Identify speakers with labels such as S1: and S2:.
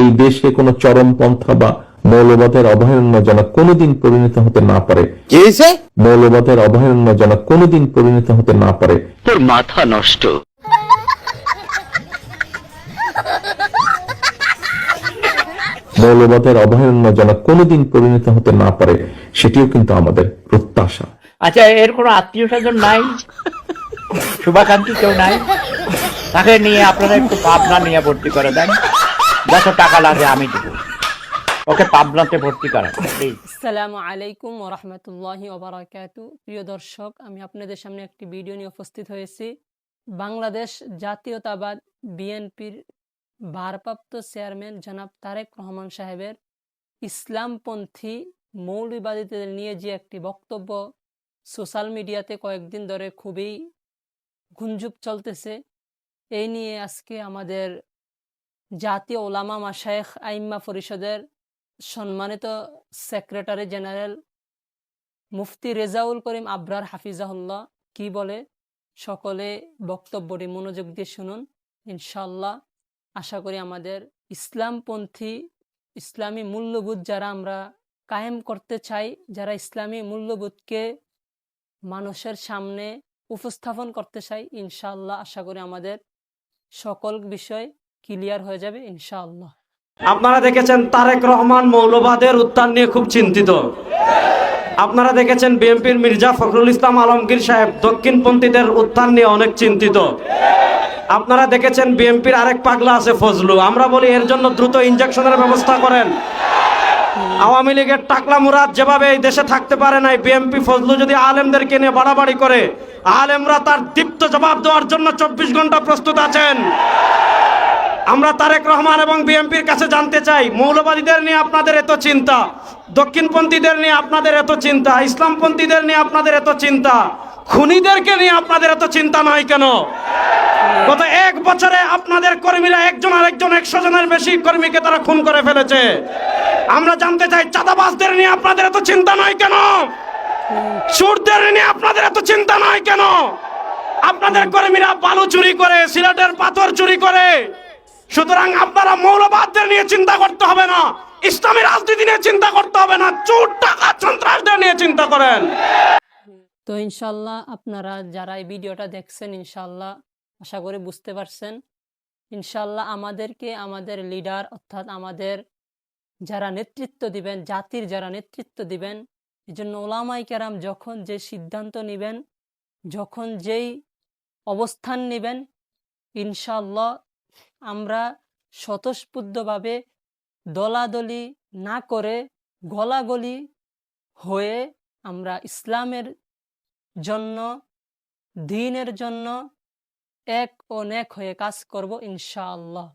S1: এই দেশে কোনো চরমপন্থা বা মৌলবাদের অভয়ারণ্য যেন কোনোদিন পরিণত হতে না পারে। মৌলবাদের অভয়ারণ্য যেন কোনোদিন পরিণত হতে না পারে।
S2: তোর মাথা নষ্ট।
S1: মৌলবাদের অভয়ারণ্য যেন কোনোদিন পরিণত হতে না পারে সেটিও কিন্তু আমাদের প্রত্যাশা।
S3: আচ্ছা এর কোনো আত্মীয় স্বজন নাই? শুভাকাঙ্ক্ষী কেউ নাই? তাকে নিয়ে আপনারা একটু ভাবনা নিয়ে ভর্তি করে দেন। যত টাকা লাগে আমি দেবো। ওকে পাবনাতে ভর্তি প্লিজ
S4: আসসালামু আলাইকুম ওরহমতুল্লাহি ওবরাকাতু প্রিয় দর্শক, আমি আপনাদের সামনে একটি ভিডিও নিয়ে উপস্থিত হয়েছি। বাংলাদেশ জাতীয়তাবাদ বিএনপির ভারপ্রাপ্ত চেয়ারম্যান জনাব তারেক রহমান সাহেবের ইসলামপন্থী মৌলবাদীদের নিয়ে যে একটি বক্তব্য সোশ্যাল মিডিয়াতে কয়েকদিন ধরে খুবই গুঞ্জুপ চলতেছে, এই নিয়ে আজকে আমাদের জাতীয় ওলামা মাশায়েখ আইম্মা পরিষদের সম্মানিত সেক্রেটারি জেনারেল মুফতি রেজাউল করিম আবরার হাফিজাহুল্লাহ, কি বলে? সকলে বক্তব্যটি, মনোযোগ দিয়ে শুনুন ইনশাল্লাহ আশা করি আমাদের ইসলামপন্থী, ইসলামী মূল্যবোধ যারা আমরা কায়েম করতে চাই, যারা ইসলামী মূল্যবোধকে মানুষের সামনে উপস্থাপন করতে চাই ইনশাল্লাহ আশা করি আমাদের সকল বিষয় ক্লিয়ার হয়ে যাবে, ইনশাআল্লাহ।
S5: আপনারা দেখেছেন তারেক রহমান মৌলবাদের উত্থান নিয়ে খুব চিন্তিত। আপনারা দেখেছেন বিএনপির মির্জা ফখরুল ইসলাম আলমগীর সাহেব দক্ষিণপন্থীদের উত্থান নিয়ে অনেক চিন্তিত। আপনারা দেখেছেন বিএনপির আরেক পাগলা আছে ফজলু। আমরা বলি এর জন্য দ্রুত ইনজেকশনের ব্যবস্থা করেন। আওয়ামী লীগের টাকলা মুরাদ যেভাবে এই দেশে থাকতে পারে নাই, বিএনপি ফজলু যদি আলেমদেরকে নিয়ে বাড়াবাড়ি করে, আলেমরা তার দীপ্ত জবাব দেওয়ার জন্য চব্বিশ ঘণ্টা প্রস্তুত আছেন। আমরা তারেক রহমান এবং বিএনপির কাছে জানতে চাই, মৌলবাদীদের নিয়ে আপনাদের এত চিন্তা, দক্ষিণপন্থীদের নিয়ে আপনাদের এত চিন্তা, ইসলামপন্থীদের নিয়ে আপনাদের এত চিন্তা, খুনিদেরকে নিয়ে আপনাদের এত চিন্তা নয় কেন? গত এক বছরে আপনাদের কর্মীরা একজন আরেকজন একশো জনের বেশি কর্মীকে তারা খুন করে ফেলেছে। আমরা জানতে চাই চাঁদাবাসদের নিয়ে আপনাদের এত চিন্তা নয় কেন? সুরদের নিয়ে আপনাদের এত চিন্তা নয় কেন? আপনাদের কর্মীরা বালু চুরি করে, সিলেটের পাথর চুরি করে সুতরাং আপনারা মৌলবাদদের নিয়ে চিন্তা করতে হবে না। ইসলামী রাজনীতি নিয়ে চিন্তা করতে হবে না। চোর টাকা সন্ত্রাসদের নিয়ে চিন্তা করেন।
S4: তো ইনশাল্লাহ আপনারা যারা এই ভিডিওটা দেখছেন, ইনশাল্লাহ আশা করি বুঝতে পারছেন। ইনশাল্লাহ আমাদেরকে আমাদের লিডার অর্থাৎ আমাদের যারা নেতৃত্ব দিবেন, জাতির যারা নেতৃত্ব দিবেন এই জন্য ওলামাই কেরাম যখন যে সিদ্ধান্ত নেবেন, যখন যেই অবস্থান নেবেন, ইনশাল্লাহ আমরা স্বতঃস্ফূর্তভাবে দলাদলি না করে গলাগলি হয়ে আমরা ইসলামের জন্য, দিনের জন্য এক ও হয়ে কাজ করব ইনশাআল্লাহ।